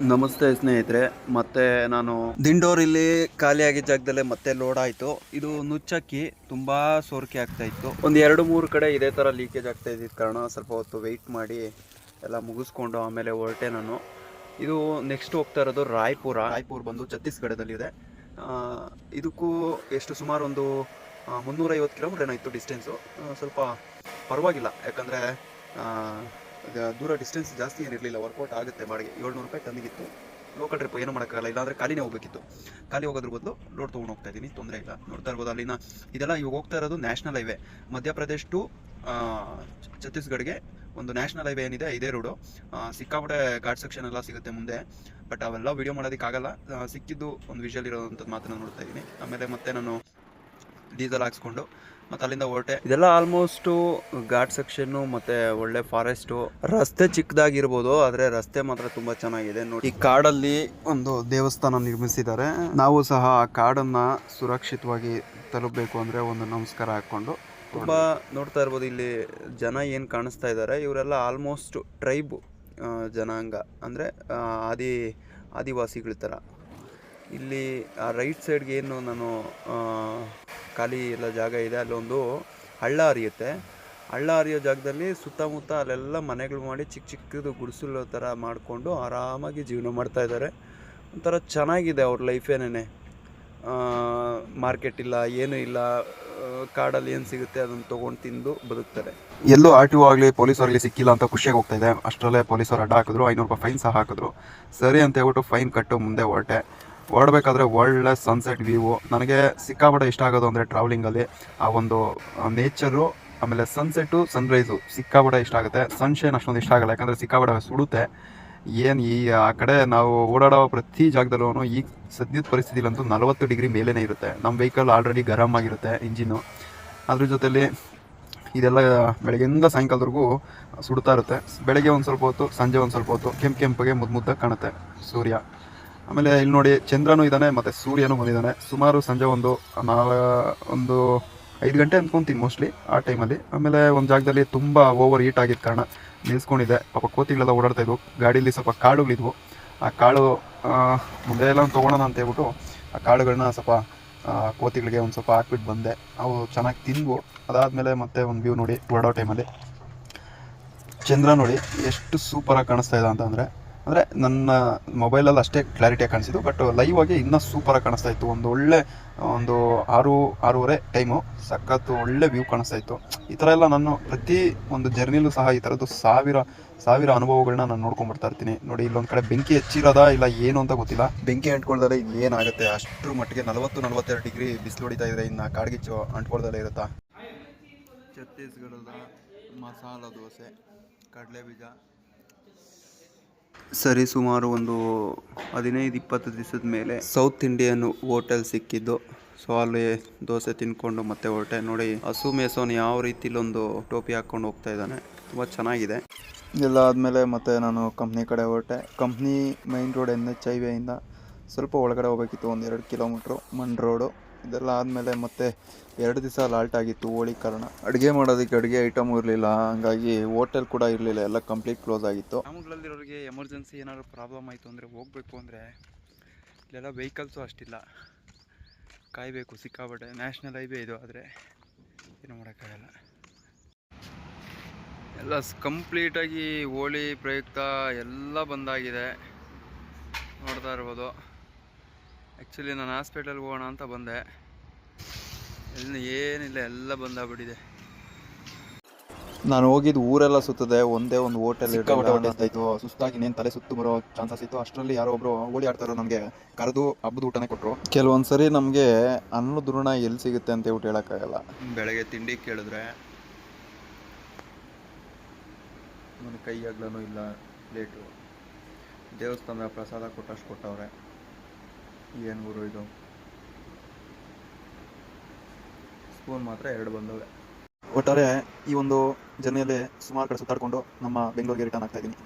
ನಮಸ್ತೆ ಸ್ನೇಹಿತರೆ, ಮತ್ತೆ ನಾನು ದಿಂಡೋರ್ ಇಲ್ಲಿ ಖಾಲಿಯಾಗಿದ್ದ ಜಾಗದಲ್ಲೇ ಮತ್ತೆ ಲೋಡ್ ಆಯ್ತು. ಇದು ನುಚ್ಚಕ್ಕಿ ತುಂಬಾ ಸೋರಿಕೆ ಆಗ್ತಾ ಇತ್ತು. ಒಂದು ಎರಡು ಮೂರು ಕಡೆ ಇದೇ ಥರ ಲೀಕೇಜ್ ಆಗ್ತಾ ಇದ್ದಿದ್ದ ಕಾರಣ ಸ್ವಲ್ಪ ಹೊತ್ತು ವೆಯ್ಟ್ ಮಾಡಿ ಎಲ್ಲ ಮುಗಿಸ್ಕೊಂಡು ಆಮೇಲೆ ಹೊರಟೆ ನಾನು. ಇದು ನೆಕ್ಸ್ಟ್ ಹೋಗ್ತಾ ಇರೋದು ರಾಯ್ಪುರ. ರಾಯ್ಪುರ್ ಬಂದು ಛತ್ತೀಸ್ಗಢದಲ್ಲಿದೆ. ಇದಕ್ಕೂ ಎಷ್ಟು ಸುಮಾರು ಒಂದು ಮುನ್ನೂರೈವತ್ತು ಕಿಲೋಮೀಟರ್ ಏನಾಯ್ತು ಡಿಸ್ಟೆನ್ಸು ಸ್ವಲ್ಪ ಪರವಾಗಿಲ್ಲ. ಯಾಕಂದರೆ ದೂರ ಡಿಸ್ಟೆನ್ಸ್ ಜಾಸ್ತಿ ಏನಿರಲಿಲ್ಲ ವರ್ಕೌಟ್ ಆಗುತ್ತೆ ಬಾಡಿಗೆ. ಏಳ್ನೂರು ರೂಪಾಯಿ ತಂದಿಗಿತ್ತು ಲೋಕಲ್ ಟ್ರಿಪ್ ಏನು ಮಾಡೋಕ್ಕಾಗಲ್ಲ, ಇಲ್ಲಾಂದರೆ ಖಾಲಿನೇ ಹೋಗಬೇಕಿತ್ತು. ಖಾಲಿ ಹೋಗೋದ್ರ ಬದಲು ಲೋಡ್ ತೊಗೊಂಡು ಹೋಗ್ತಾ ಇದ್ದೀನಿ ತೊಂದರೆ ಇಲ್ಲ. ನೋಡ್ತಾ ಇರ್ಬೋದು ಅಲ್ಲಿನ ಇದೆಲ್ಲ ಇವಾಗ ಹೋಗ್ತಾ ಇರೋದು ನ್ಯಾಷನಲ್ ಹೈವೇ ಮಧ್ಯಪ್ರದೇಶ ಟು ಛತ್ತೀಸ್ಗಢಗೆ ಒಂದು ನ್ಯಾಷನಲ್ ಹೈವೇ ಏನಿದೆ, ಇದೇ ರೋಡು ಸಿಕ್ಕಾಪಟ್ಟೆ ಘಾಟ್ ಸೆಕ್ಷನ್ ಎಲ್ಲ ಸಿಗುತ್ತೆ ಮುಂದೆ. ಬಟ್ ಅವೆಲ್ಲ ವಿಡಿಯೋ ಮಾಡೋದಕ್ಕಾಗಲ್ಲ. ಸಿಕ್ಕಿದ್ದು ಒಂದು ವಿಷಲ್ ಇರೋದಂಥದ್ದು ಮಾತ್ರ ನೋಡ್ತಾ ಇದ್ದೀನಿ ಆಮೇಲೆ ಮತ್ತೆ ನಾನು ಡೀಸೆಲ್ ಹಾಕ್ಸ್ಕೊಂಡು ಮತ್ತೆ ಅಲ್ಲಿಂದ ಹೊರಟೆ. ಇದೆಲ್ಲ ಆಲ್ಮೋಸ್ಟು ಘಾಟ್ ಸೆಕ್ಷನ್ನು ಮತ್ತೆ ಒಳ್ಳೆ ಫಾರೆಸ್ಟು ರಸ್ತೆ ಚಿಕ್ಕದಾಗಿರ್ಬೋದು ಆದರೆ ರಸ್ತೆ ಮಾತ್ರ ತುಂಬಾ ಚೆನ್ನಾಗಿದೆ. ನೋಡಿ ಈ ಕಾಡಲ್ಲಿ ಒಂದು ದೇವಸ್ಥಾನ ನಿರ್ಮಿಸಿದ್ದಾರೆ. ನಾವು ಸಹ ಆ ಕಾಡನ್ನ ಸುರಕ್ಷಿತವಾಗಿ ತಲುಪಬೇಕು ಅಂದ್ರೆ ಒಂದು ನಮಸ್ಕಾರ ಹಾಕೊಂಡು ತುಂಬಾ ನೋಡ್ತಾ ಇರ್ಬೋದು ಇಲ್ಲಿ ಜನ ಏನು ಕಾಣಿಸ್ತಾ ಇದ್ದಾರೆ. ಇವರೆಲ್ಲ ಆಲ್ಮೋಸ್ಟ್ ಟ್ರೈಬ್ ಜನಾಂಗ ಅಂದರೆ ಆದಿ ಆದಿವಾಸಿಗಳ ಥರ ಇಲ್ಲಿ ಆ ರೈಟ್ ಸೈಡ್ಗೆ ಏನು ನಾನು ಖಾಲಿ ಎಲ್ಲ ಜಾಗ ಇದೆ, ಅಲ್ಲೊಂದು ಹಳ್ಳ ಹರಿಯುತ್ತೆ. ಹಳ್ಳ ಹರಿಯೋ ಜಾಗದಲ್ಲಿ ಸುತ್ತಮುತ್ತ ಅಲ್ಲೆಲ್ಲ ಮನೆಗಳು ಮಾಡಿ ಚಿಕ್ಕ ಚಿಕ್ಕದು ಗುಡಿಸಲು ಥರ ಮಾಡಿಕೊಂಡು ಆರಾಮಾಗಿ ಜೀವನ ಮಾಡ್ತಾ ಇದ್ದಾರೆ. ಒಂಥರ ಚೆನ್ನಾಗಿದೆ ಅವ್ರ ಲೈಫೇನೇ ಮಾರ್ಕೆಟ್ ಇಲ್ಲ, ಏನೂ ಇಲ್ಲ, ಕಾಡಲ್ಲಿ ಏನು ಸಿಗುತ್ತೆ ಅದನ್ನು ತೊಗೊಂಡು ತಿಂದು ಬದುಕ್ತಾರೆ. ಎಲ್ಲೂ ಆರ್ ಟಿ ಒ ಆಗಲಿ, ಪೊಲೀಸ್ ಆಗಲಿ ಸಿಕ್ಕಿಲ್ಲ ಅಂತ ಖುಷಿಯಾಗಿ ಹೋಗ್ತಾ ಇದೆ. ಅಷ್ಟರಲ್ಲೇ ಪೊಲೀಸರು ಅಡ್ಡ ಹಾಕಿದ್ರು, ಐನೂರು ರೂಪಾಯಿ ಫೈನ್ ಸಹ ಹಾಕಿದ್ರು. ಸರಿ ಅಂತ ಹೇಳ್ಬಿಟ್ಟು ಫೈನ್ ಕಟ್ಟು ಮುಂದೆ ಹೊರಟೆ. ಹೊರಡ್ಬೇಕಾದ್ರೆ ಒಳ್ಳೆ ಸನ್ಸೆಟ್ ವ್ಯೂ ನನಗೆ ಸಿಕ್ಕಾಪಟ್ಟೆ ಇಷ್ಟ ಆಗೋದು ಅಂದರೆ ಟ್ರಾವೆಲಿಂಗಲ್ಲಿ ಆ ಒಂದು ನೇಚರು ಆಮೇಲೆ ಸನ್ಸೆಟ್ಟು ಸನ್ರೈಸು ಸಿಕ್ಕಾಪಟ್ಟೆ ಇಷ್ಟ ಆಗುತ್ತೆ. ಸನ್ಶೈನ್ ಅಷ್ಟೊಂದು ಇಷ್ಟ ಆಗಲ್ಲ, ಯಾಕಂದರೆ ಸಿಕ್ಕಾಪಟ್ಟೆ ಸುಡುತ್ತೆ. ಏನು ಈ, ಆ ಕಡೆ ನಾವು ಓಡಾಡೋ ಪ್ರತಿ ಜಾಗದಲ್ಲೂ ಈ ಸದ್ಯದ ಪರಿಸ್ಥಿತಿಲಂತೂ ನಲವತ್ತು ಡಿಗ್ರಿ ಮೇಲೇ ಇರುತ್ತೆ. ನಮ್ಮ ವೆಹಿಕಲ್ ಆಲ್ರೆಡಿ ಗರಮ್ ಆಗಿರುತ್ತೆ ಇಂಜಿನ್ನು ಅದ್ರ ಜೊತೆಯಲ್ಲಿ ಇದೆಲ್ಲ ಬೆಳಗ್ಗೆಯಿಂದ ಸಾಯಂಕಾಲದವರೆಗೂ ಸುಡ್ತಾ ಇರುತ್ತೆ. ಬೆಳಗ್ಗೆ ಒಂದು ಸ್ವಲ್ಪ ಹೊತ್ತು, ಸಂಜೆ ಒಂದು ಸ್ವಲ್ಪ ಹೊತ್ತು ಕೆಂಪು ಕೆಂಪಗೆ ಮುದ್ದು ಮುದ್ದಾಗಿ ಕಾಣುತ್ತೆ ಸೂರ್ಯ. ಆಮೇಲೆ ಇಲ್ಲಿ ನೋಡಿ ಚಂದ್ರನೂ ಇದ್ದಾನೆ ಮತ್ತೆ ಸೂರ್ಯನೂ ಬಂದಿದ್ದಾನೆ ಸುಮಾರು ಸಂಜೆ ಒಂದು ನಾಲ್ ಒಂದು ಐದು ಗಂಟೆ ಅಂದ್ಕೊಂತೀನಿ ಮೋಸ್ಟ್ಲಿ ಆ ಟೈಮಲ್ಲಿ ಆಮೇಲೆ ಒಂದು ಜಾಗದಲ್ಲಿ ತುಂಬ ಓವರ್ ಹೀಟ್ ಆಗಿದ್ದ ಕಾರಣ ನಿಲ್ಸ್ಕೊಂಡಿದ್ದೆ. ಪಾಪ ಕೋತಿಗಳೆಲ್ಲ ಓಡಾಡ್ತಾ ಇದ್ವು. ಗಾಡೀಲಿ ಸ್ವಲ್ಪ ಕಾಳುಗಳಿದ್ವು ಆ ಕಾಳು ಮುಂದೆ ಎಲ್ಲ ತೊಗೊಳೋಣ ಅಂತ ಹೇಳ್ಬಿಟ್ಟು ಆ ಕಾಳುಗಳನ್ನ ಸ್ವಲ್ಪ ಕೋತಿಗಳಿಗೆ ಒಂದು ಸ್ವಲ್ಪ ಹಾಕ್ಬಿಟ್ಟು ಬಂದೆ. ಅವು ಚೆನ್ನಾಗಿ ತಿಂದ್ವು. ಅದಾದಮೇಲೆ ಮತ್ತೆ ಒಂದು ವ್ಯೂ ನೋಡಿ ಓಡಾಡೋ ಟೈಮಲ್ಲಿ ಚಂದ್ರ ನೋಡಿ ಎಷ್ಟು ಸೂಪರಾಗಿ ಕಾಣಿಸ್ತಾ ಇದೆ ಅಂತಂದರೆ ನನ್ನ ಮೊಬೈಲಲ್ಲಿ ಅಷ್ಟೇ ಕ್ಲಾರಿಟಿಯಾಗಿ ಕಾಣಿಸಿದ್ದು ಬಟ್ ಲೈವ್ ಆಗಿ ಇನ್ನೂ ಸೂಪರಾಗಿ ಕಾಣಿಸ್ತಾ ಇತ್ತು. ಒಂದು ಒಳ್ಳೆ, ಒಂದು ಆರು, ಆರೂವರೆ ಟೈಮು ಸಖತ್ತು ಒಳ್ಳೆ ವ್ಯೂ ಕಾಣಿಸ್ತಾ ಇತ್ತು. ಈ ಥರ ಎಲ್ಲ ನಾನು ಪ್ರತಿ ಒಂದು ಜರ್ನಿಲೂ ಸಹ ಈ ಥರದ್ದು ಸಾವಿರ ಸಾವಿರ ಅನುಭವಗಳನ್ನ ನಾನು ನೋಡ್ಕೊಂಡ್ಬರ್ತಾ ಇರ್ತೀನಿ. ನೋಡಿ, ಇಲ್ಲೊಂದು ಕಡೆ ಬೆಂಕಿ ಹೆಚ್ಚಿರೋದಾ ಇಲ್ಲ ಏನು ಅಂತ ಗೊತ್ತಿಲ್ಲ. ಬೆಂಕಿ ಅಂಟ್ಕೊಳ್ದಲ್ಲೇ ಏನಾಗುತ್ತೆ ಅಷ್ಟರ ಮಟ್ಟಿಗೆ ನಲವತ್ತು, ನಲವತ್ತೆರಡು ಡಿಗ್ರಿ ಬಿಸಿಲು ಹೊಡಿತಾ ಇದ್ರೆ ಇನ್ನು ಕಾಡ್ಗಿಚ್ಚು ಅಂಟ್ಕೊಳ್ದಲ್ಲೇ ಇರುತ್ತಾ? ಛತ್ತೀಸ್ಗಢದ ಮಸಾಲ ದೋಸೆ ಕಡಲೆ ಬೀಜ ಸರಿ, ಸುಮಾರು ಒಂದು ಹದಿನೈದು, ಇಪ್ಪತ್ತು ದಿವಸದ ಮೇಲೆ ಸೌತ್ ಇಂಡಿಯನ್ ಹೋಟೆಲ್ ಸಿಕ್ಕಿದ್ದು. ಸೊ, ಅಲ್ಲಿ ದೋಸೆ ತಿನ್ಕೊಂಡು ಮತ್ತೆ ಹೊರಟೆ. ನೋಡಿ ಹಸು ಮೇಸೋನ್ ಯಾವ ರೀತಿಲಿ ಒಂದು ಟೋಪಿ ಹಾಕ್ಕೊಂಡು ಹೋಗ್ತಾ ಇದ್ದಾನೆ. ತುಂಬ ಚೆನ್ನಾಗಿದೆ. ಎಲ್ಲ ಆದಮೇಲೆ ಮತ್ತೆ ನಾನು ಕಂಪ್ನಿ ಕಡೆ ಹೊರಟೆ. Company main road N H ಹೈವೇಯಿಂದ ಸ್ವಲ್ಪ ಒಳಗಡೆ ಹೋಗಬೇಕಿತ್ತು, ಒಂದು ಎರಡು ಕಿಲೋಮೀಟ್ರು ಮಣ್ ರೋಡು ಇದೆಲ್ಲ ಆದಮೇಲೆ ಮತ್ತೆ ಎರಡು ದಿವಸ ಲಾಲ್ಟ್ ಆಗಿತ್ತು ಹೋಳಿ ಕಾರಣ. ಅಡುಗೆ ಮಾಡೋದಕ್ಕೆ ಅಡುಗೆ ಐಟಮ್ ಇರಲಿಲ್ಲ, ಹಾಗಾಗಿ ಹೋಟೆಲ್ ಕೂಡ ಇರಲಿಲ್ಲ, ಎಲ್ಲ ಕಂಪ್ಲೀಟ್ ಕ್ಲೋಸ್ ಆಗಿತ್ತು. ಗ್ರಾಮಗಳಲ್ಲಿರೋರಿಗೆ ಎಮರ್ಜೆನ್ಸಿ ಏನಾದರೂ ಪ್ರಾಬ್ಲಮ್ ಆಯಿತು ಅಂದರೆ ಹೋಗಬೇಕು ಅಂದರೆ ಇಲ್ಲೆಲ್ಲ ವೆಹಿಕಲ್ಸು ಅಷ್ಟಿಲ್ಲ. ಕಾಯಬೇಕು ಸಿಕ್ಕಾಬಟ್ಟೆ ನ್ಯಾಷನಲ್ ಹೈವೇ ಇದು, ಆದರೆ ಏನು ಮಾಡೋಕ್ಕಾಗಲ್ಲ. ಎಲ್ಲ ಕಂಪ್ಲೀಟಾಗಿ ಹೋಳಿ ಪ್ರಯುಕ್ತ ಎಲ್ಲ ಬಂದಾಗಿದೆ ನೋಡ್ತಾ ಇರ್ಬೋದು. ಆ್ಯಕ್ಚುಲಿ ನಾನು ಹಾಸ್ಪಿಟಲ್ಗೆ ಹೋಗೋಣ ಅಂತ ಬಂದೆ. ಇಲ್ಲಿ ಏನಿಲ್ಲ ಎಲ್ಲ ಬಂದಾಗ್ಬಿಟ್ಟಿದೆ. ನಾನು ಹೋಗಿದ್ದು ಊರೆಲ್ಲ ಸುತ್ತದೆ ಒಂದೇ ಒಂದು ಹೋಟೆಲ್ ಇತ್ತು ಸುಸ್ತಾಗಿ ನೇನು ತಲೆ ಸುತ್ತು ಬರೋ ಚಾನ್ಸಸ್ ಇತ್ತು. ಅಷ್ಟರಲ್ಲಿ ಯಾರೋ ಒಬ್ರು ಓಡಿ ಆಡ್ತಾರೋ ನಮಗೆ ಕರೆದು ಹಬ್ಬದ ಊಟನೇ ಕೊಟ್ಟರು ಕೆಲವೊಂದ್ಸರಿ ನಮಗೆ ಅನ್ನದ ಋಣ ಎಲ್ಲಿ ಸಿಗುತ್ತೆ ಅಂತ ಊಟ ಹೇಳೋಕ್ಕಾಗಲ್ಲ. ಬೆಳಗ್ಗೆ ತಿಂಡಿ ಕೇಳಿದ್ರೆ ನನ್ನ ಕೈ ಆಗ್ಲೂ ಇಲ್ಲ ಪ್ಲೇಟು ದೇವಸ್ಥಾನ ಪ್ರಸಾದ ಕೊಟ್ಟಷ್ಟು ಕೊಟ್ಟವ್ರೆ. ಏನು ಗುರು ಇದು? ಸ್ಪೂನ್ ಮಾತ್ರ ಎರಡು ಬಂದವೆ. ಒಟ್ಟಾರೆ ಈ ಒಂದು ಜರ್ನಿಯಲ್ಲಿ ಸುಮಾರು ಕಡೆ ಸುತ್ತಾಡ್ಕೊಂಡು ನಮ್ಮ ಬೆಂಗಳೂರಿಗೆ ರಿಟರ್ನ್ ಆಗ್ತಾ ಇದ್ದೀನಿ.